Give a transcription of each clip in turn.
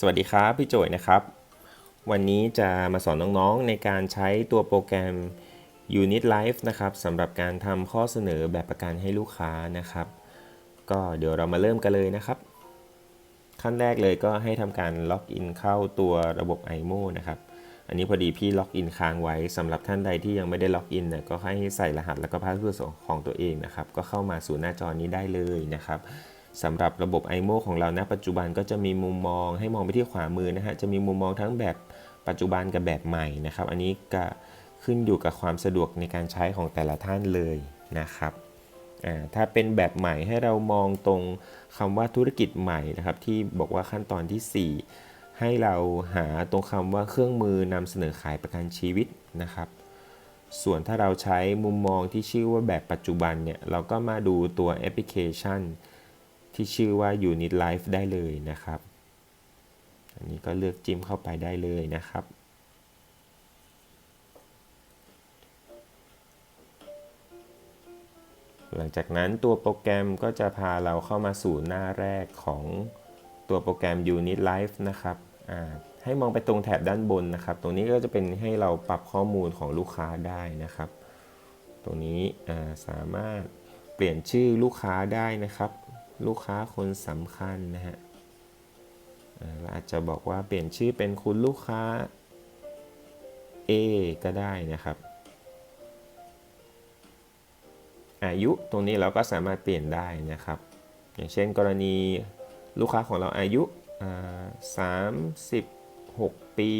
สวัสดีครับพี่โจยนะครับ วันนี้จะมาสอนน้องๆในการใช้ตัวโปรแกรม Unit Life นะครับสำหรับการทำข้อเสนอแบบประกันให้ลูกค้านะครับ ก็เดี๋ยวเรามาเริ่มกันเลยนะครับ ขั้นแรกเลยก็ให้ทำการล็อกอินเข้าตัวระบบ IMO นะครับ อันนี้พอดีพี่ล็อกอินค้างไว้สำหรับท่านใดที่ยังไม่ได้ล็อกอินเนี่ยก็ให้ใส่รหัสแล้วก็พาสเวิร์ดของตัวเองนะครับ ก็เข้ามาสู่หน้าจอนี้ได้เลยนะครับ สำหรับระบบ IMO ของเราณปัจจุบันก็จะมีมุมมองให้มองไปที่ขวามือนะฮะจะมีมุมมองทั้งแบบปัจจุบันกับแบบใหม่นะครับ อันนี้ก็ขึ้นอยู่กับความสะดวกในการใช้ของแต่ละท่านเลยนะครับอ่าถ้าเป็นแบบใหม่ให้เรามองตรงคำว่าธุรกิจใหม่นะครับ ที่บอกว่าขั้นตอนทีสี่ 4 ให้เราหาตรงคำว่าเครื่องมือนำเสนอขายประกันชีวิตนะครับ ส่วนถ้าเราใช้มุมมองที่ชื่อว่าแบบปัจจุบันเนี่ย เราก็มาดูตัวแอปพลิเคชัน ที่ชื่อว่า Unit Life ได้เลยนะครับ อันนี้ก็เลือกจิ้มเข้าไปได้เลยนะครับ หลังจากนั้นตัวโปรแกรมก็จะพาเราเข้ามาสู่หน้าแรกของตัวโปรแกรม Unit Life นะครับให้มองไปตรงแถบด้านบนนะครับ ตรงนี้ก็จะเป็นให้เราปรับข้อมูลของลูกค้าได้นะครับ ตรงนี้สามารถเปลี่ยนชื่อลูกค้าได้นะครับ ลูกค้าคนสำคัญนะฮะเราอาจจะบอกว่าเปลี่ยนชื่อเป็นคุณลูกค้า A ก็ได้นะครับ อายุตรงนี้เราก็สามารถเปลี่ยนได้นะครับ อย่างเช่นกรณีลูกค้าของเราอายุ 36 ปี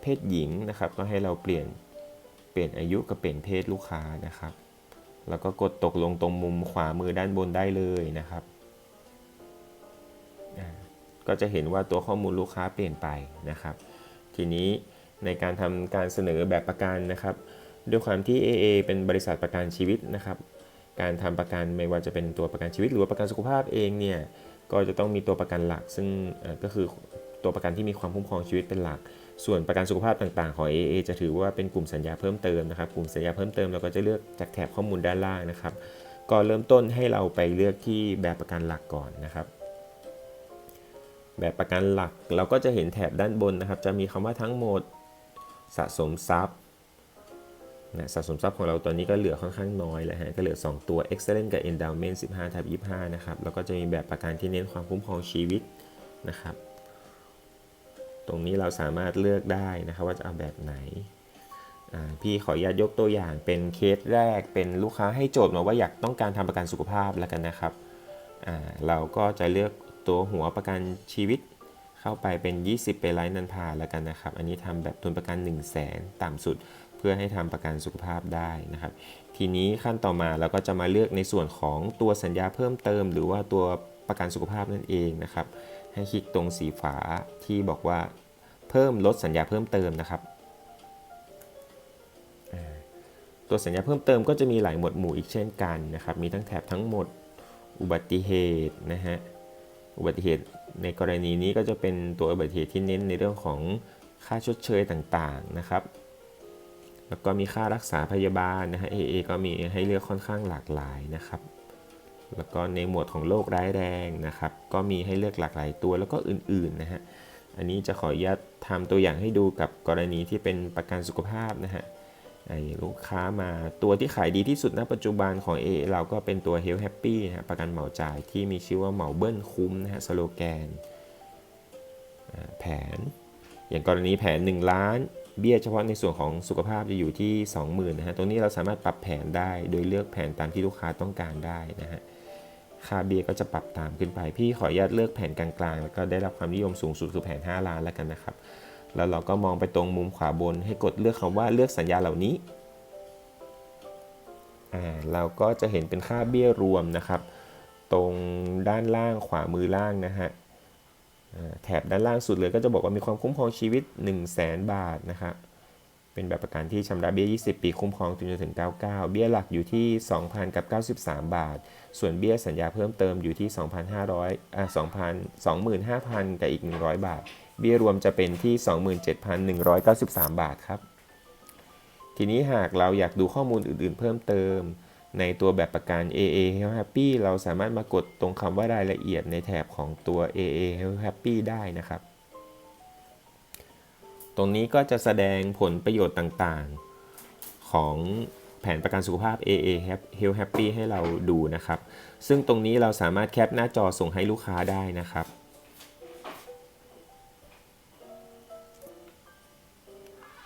เพศหญิงนะครับ ก็ให้เราเปลี่ยนเปลี่ยนอายุกับเปลี่ยนเพศลูกค้านะครับ แล้วก็กดตกลงตรงมุมขวามือด้านบนได้เลยนะครับ ก็จะเห็นว่าตัวข้อมูลลูกค้าเปลี่ยนไปนะครับ ทีนี้ในการทำการเสนอแบบประกันนะครับ ด้วยความที่ AA เป็นบริษัทประกันชีวิตนะครับ การทำประกันไม่ว่าจะเป็นตัวประกันชีวิต หรือว่าประกันสุขภาพเองเนี่ยก็จะต้องมีตัวประกันหลัก ซึ่งก็คือ ตัวประกันที่มีความคุ้มครองชีวิตเป็นหลัก ส่วนประกันสุขภาพต่างๆ ของ AA จะถือว่าเป็นกลุ่มสัญญาเพิ่มเติมนะครับ กลุ่มสัญญาเพิ่มเติมเราก็จะเลือกจากแถบข้อมูลด้านล่างนะครับ ก็เริ่มต้นให้เราไปเลือกที่แบบประกันหลักก่อนนะครับ แบบประกันหลักเราก็จะเห็นแถบด้านบนนะครับ จะมีคำว่าทั้งหมดสะสมทรัพย์นะสะสมทรัพย์ของเราตอนนี้ก็เหลือค่อนข้างน้อยแล้วฮะก็เหลือ 2 ตัว Excellent กับ Endowment 15ทับ25 นะครับ แล้วก็จะมีแบบประกันที่เน้นความคุ้มครองชีวิตนะครับ ตรงนี้เราสามารถเลือกได้นะครับว่าจะเอาแบบไหน พี่ขออนุญาตยกตัวอย่างเป็นเคสแรกเป็นลูกค้าให้โจทย์มาว่าอยากต้องการทำประกันสุขภาพแล้วกันนะครับเราก็จะเลือกตัวหัวประกันชีวิตเข้าไปเป็น 20 ไปไลน์นันพาแล้วกันนะครับ อันนี้ทำแบบทุนประกัน 1 0 0 0 0แสนต่ำสุดเพื่อให้ทำประกันสุขภาพได้นะครับ ทีนี้ขั้นต่อมาเราก็จะมาเลือกในส่วนของตัวสัญญาเพิ่มเติม หรือว่าตัวประกันสุขภาพนั่นเองนะครับ ให้คลิกตรงสีฝาที่บอกว่าเพิ่มลดสัญญาเพิ่มเติมนะครับตัวสัญญาเพิ่มเติมก็จะมีหลายหมวดหมู่อีกเช่นกันนะครับ มีทั้งแถบทั้งหมดอุบัติเหตุนะฮะ อุบัติเหตุในกรณีนี้ก็จะเป็นตัวอุบัติเหตุที่เน้นในเรื่องของค่าชดเชยต่างๆนะครับ แล้วก็มีค่ารักษาพยาบาลนะฮะ AA ก็มีให้เลือกค่อนข้างหลากหลายนะครับ แล้วก็ในหมวดของโรคร้ายแรงนะครับ ก็มีให้เลือกหลากหลายตัวแล้วก็อื่นๆนะฮะ อันนี้จะขออนุญาตทำตัวอย่างให้ดูกับกรณีที่เป็นประกันสุขภาพนะฮะลูกค้ามาตัวที่ขายดีที่สุดณปัจจุบันของ A เราก็เป็นตัว Health Happy นะฮะประกันเหมาจ่ายที่มีชื่อว่าเหมาเบิ้ลคุ้มนะฮะสโลแกนแผน อย่างกรณีแผน 1 ล้าน เบี้ยเฉพาะในส่วนของสุขภาพจะอยู่ที่ 20,000นะฮะตรงนี้เราสามารถปรับแผนได้ โดยเลือกแผนตามที่ลูกค้าต้องการได้นะฮะ ค่าเบี้ยก็จะปรับตามขึ้นไป พี่ขออนุญาตเลือกแผนกลางๆ แล้วก็ได้รับความนิยมสูงสุดคือแผน 5 ล้านแล้วกันนะครับ แล้วเราก็มองไปตรงมุมขวาบน ให้กดเลือกคำว่าเลือกสัญญาเหล่านี้เราก็จะเห็นเป็นค่าเบี้ยรวมนะครับ ตรงด้านล่างขวามือล่างนะฮะแถบด้านล่างสุดเลยก็จะบอกว่ามีความคุ้มครองชีวิต 1 0 0 0 0แบาทนะครับ เป็นแบบประกันที่ชำระเบี้ย 20 ปี คุ้มครองจนถึง 99 เบี้ยหลักอยู่ที่ 2,000กับ93 บาท ส่วนเบี้ยสัญญาเพิ่มเติมอยู่ที่ 2,500อ่า2,000 25,000 กับอีก 100 บาท เบี้ยรวมจะเป็นที่ 27,193 บาทครับ ทีนี้หากเราอยากดูข้อมูลอื่น ๆ เพิ่มเติม ในตัวแบบประกัน AA Health Happy เราสามารถมากดตรงคำว่ารายละเอียดในแถบของตัว AA Health Happy ได้นะครับ ตรงนี้ก็จะแสดงผลประโยชน์ต่างๆ ของแผนประกันสุขภาพ AA Health Happy ให้เราดูนะครับ ซึ่งตรงนี้เราสามารถแคปหน้าจอส่งให้ลูกค้าได้นะครับ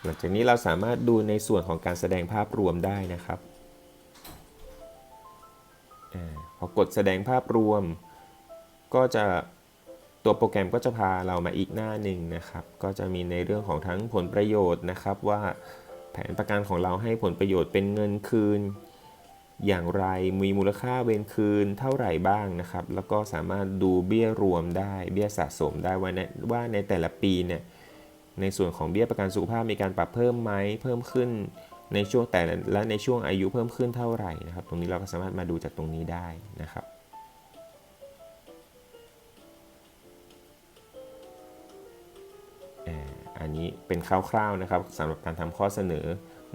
หลังจากนี้เราสามารถดูในส่วนของการแสดงภาพรวมได้นะครับอพอกดแสดงภาพรวม ก็จะ ตัวโปรแกรมก็จะพาเรามาอีกหน้าหนึ่งนะครับ ก็จะมีในเรื่องของทั้งผลประโยชน์นะครับว่าแผนประกันของเราให้ผลประโยชน์เป็นเงินคืน อย่างไรมีมูลค่าเวนคืนเท่าไหร่บ้างนะครับ แล้วก็สามารถดูเบี้ยรวมได้เบี้ยสะสมได้ว่าในว่าในแต่ละปีเนี่ยในส่วนของเบี้ยประกันสุขภาพมีการปรับเพิ่มไหมเพิ่มขึ้นในช่วงแต่และในช่วงอายุเพิ่มขึ้นเท่าไหร่นะครับ ตรงนี้เราก็สามารถมาดูจากตรงนี้ได้นะครับ อันนี้เป็นคร่าวๆนะครับสำหรับการทำข้อเสนอ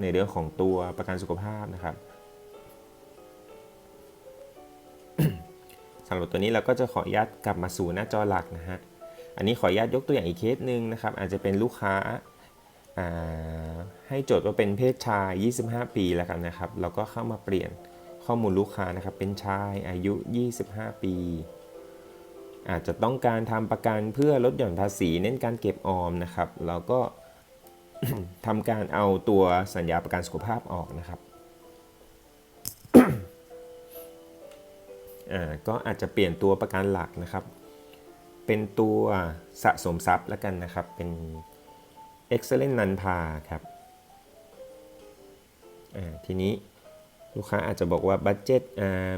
ในเรื่องของตัวประกันสุขภาพนะครับสำหรับตัวนี้เราก็จะขออนุญาตกลับมาสู่หน้าจอหลักนะฮะอันนี้ขออนุญาตยกตัวอย่างอีกเคสหนึ่งนะครับ อาจจะเป็นลูกค้าให้โจทย์ว่าเป็นเพศชาย 25 ปีแล้วกันนะครับ เราก็เข้ามาเปลี่ยนข้อมูลลูกค้านะครับ เป็นชายอายุ 25 ปี อาจจะต้องการทำประกันเพื่อลดหย่อนภาษีเน้นการเก็บออมนะครับ เราก็ทำการเอาตัวสัญญาประกันสุขภาพออกนะครับก็อาจจะเปลี่ยนตัวประกันหลักนะครับ เป็นตัวสะสมทรัพย์แล้วกันนะครับ เป็น excellent นันพาครับทีนี้ ลูกค้าอาจจะบอกว่าบัตเจ็ต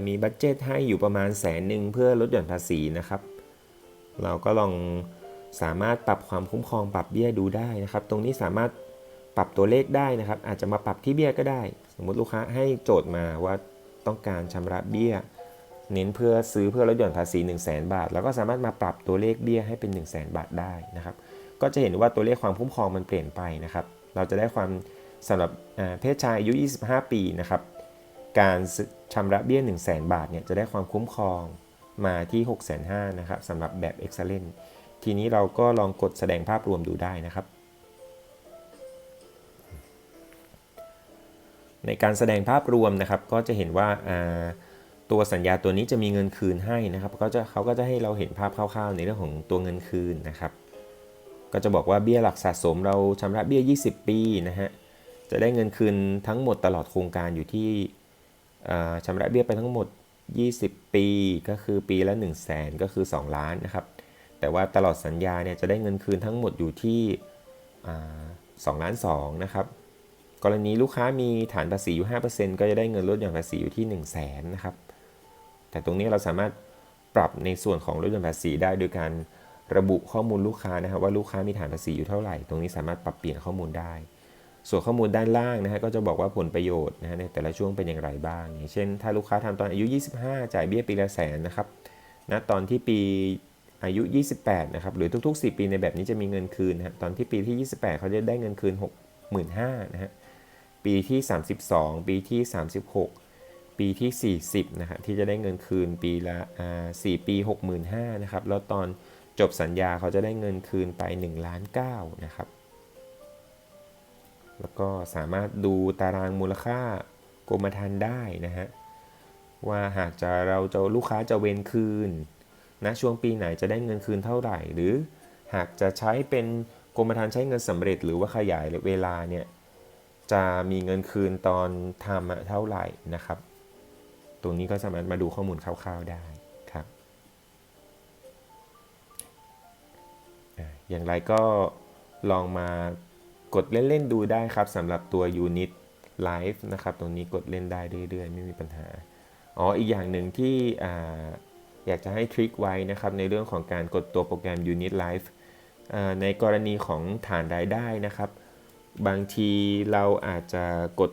มีบัตเจ็ตให้อยู่ประมาณแสนหนึ่งเพื่อลดหย่อนภาษีนะครับ เราก็ลองสามารถปรับความคุ้มครองปรับเบี้ยดูได้นะครับ ตรงนี้สามารถปรับตัวเลขได้นะครับ อาจจะมาปรับที่เบี้ยก็ได้ สมมุติลูกค้าให้โจทย์มาว่าต้องการชำระเบี้ย เน้นเพื่อซื้อเพื่อลดหย่อนภาษี 1 0 0 0 0แบาท แล้วก็สามารถมาปรับตัวเลขเบี้ยให้เป็น 1 0 0 0 0แบาทได้นะครับ ก็จะเห็นว่าตัวเลขความคุ้มครองมันเปลี่ยนไปนะครับ เราจะได้ความสำหรับเพศชายอายุ 25 ปีนะครับ การชำระเบี้ย 1 0 0 0 0แบาทเนี่ยจะได้ความคุ้มครองมาที่6 5 0 0 0นะครับสำหรับแบบ Excellent ทีนี้เราก็ลองกดแสดงภาพรวมดูได้นะครับ ในการแสดงภาพรวมนะครับก็จะเห็นว่าตัวสัญญาตัวนี้จะมีเงินคืนให้นะครับก็จะเขาก็จะให้เราเห็นภาพคร่าวๆ ในเรื่องของตัวเงินคืนนะครับก็จะบอกว่าเบี้ยหลักสะสมเราชำระเบี้ย 20 ปีนะฮะจะได้เงินคืนทั้งหมดตลอดโครงการอยู่ที่ ชำระเบี้ยไปทั้งหมด 20 ปี ก็คือปีละ 1 0 0 0 0แสนก็คือ 2 ล้านนะครับ แต่ว่าตลอดสัญญาเนี่ยจะได้เงินคืนทั้งหมดอยู่ที่2ล้าน2นะครับ กรณีลูกค้ามีฐานภาษีอยู่ 5%ก็จะได้เงินลดหย่อนภาษีอยู่ที่ 1 0 0 0 0แสนนะครับ แต่ตรงนี้เราสามารถปรับในส่วนของลดหย่อนภาษีได้โดยการระบุข้อมูลลูกค้านะครับว่าลูกค้ามีฐานภาษีอยู่เท่าไหร่ ตรงนี้สามารถปรับเปลี่ยนข้อมูลได้ ส่วนข้อมูลด้านล่างนะฮะก็จะบอกว่าผลประโยชน์นะฮะในแต่ละช่วงเป็นอย่างไรบ้าง อย่างเช่น ถ้าลูกค้าทำตอนอายุ 25 จ่ายเบี้ยปีละแสนนะครับณนะตอนที่ปีอายุ 28 นะครับ หรือทุก ๆ 4 ปีในแบบนี้จะมีเงินคืนนะตอนที่ปีที่ 28 เขาจะได้เงินคืน 65,000นะฮะ ปีที่ 32 ปีที่ 36 ปีที่ 40 นะครับที่จะได้เงินคืนปีละอ่า4ปี 65,000นะครับ แล้วตอนจบสัญญาเขาจะได้เงินคืนไป1ล้าน9นะครับ แล้วก็สามารถดูตารางมูลค่ากรมธรรม์ได้นะฮะว่าหากจะเราจะลูกค้าจะเวนคืนนะช่วงปีไหนจะได้เงินคืนเท่าไหร่ หรือหากจะใช้เป็นกรมธรรม์ใช้เงินสำเร็จ หรือว่าขยายเวลาเนี่ยจะมีเงินคืนตอนทำเท่าไหร่นะครับ ตรงนี้ก็สามารถมาดูข้อมูลคร่าว ๆได้ครับ อย่างไรก็ลองมา กดเล่น ๆ ดูได้ครับสำหรับตัว Unit Live นะครับ ตรงนี้กดเล่นได้เรื่อย ๆ ไม่มีปัญหา อ๋อ อีกอย่างหนึ่งที่อยากจะให้ทริคไว้นะครับ ในเรื่องของการกดตัวโปรแกรม Unit Live ในกรณีของฐานรายได้นะครับ บางทีเราอาจจะกด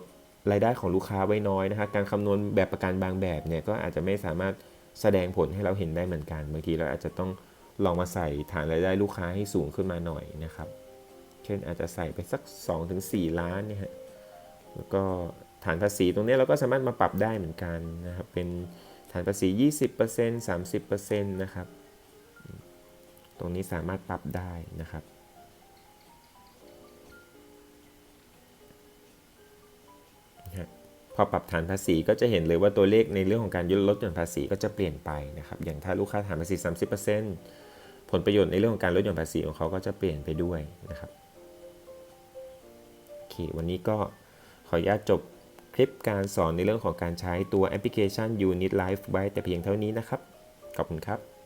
รายได้ของลูกค้าไว้น้อยนะครับการคำนวณแบบประกันบางแบบเนี่ยก็อาจจะไม่สามารถแสดงผลให้เราเห็นได้เหมือนกัน บางทีเราอาจจะต้องลองมาใส่ฐานรายได้ลูกค้าให้สูงขึ้นมาหน่อยนะครับ ช่นอาจจะใส่ไปสัก 2-4 ล้านเนี่ยฮะแล้วก็ฐานภาษีตรงนี้เราก็สามารถมาปรับได้เหมือนกันนะครับ เป็นฐานภาษี 20% 30%นะครับ ตรงนี้สามารถปรับได้นะครับ พอปรับฐานภาษีก็จะเห็นเลยว่าตัวเลขในเรื่องของการลดลดหย่อนภาษีก็จะเปลี่ยนไปนะครับ อย่างถ้าลูกค้าฐานภาษี 30%ผลประโยชน์ในเรื่องของการลดหย่อนภาษีของเขาก็จะเปลี่ยนไปด้วยนะครับ วันนี้ก็ขออนุญาตจบคลิปการสอนในเรื่องของการใช้ตัวแอปพลิเคชัน Unit Life ไว้แต่เพียงเท่านี้นะครับ ขอบคุณครับ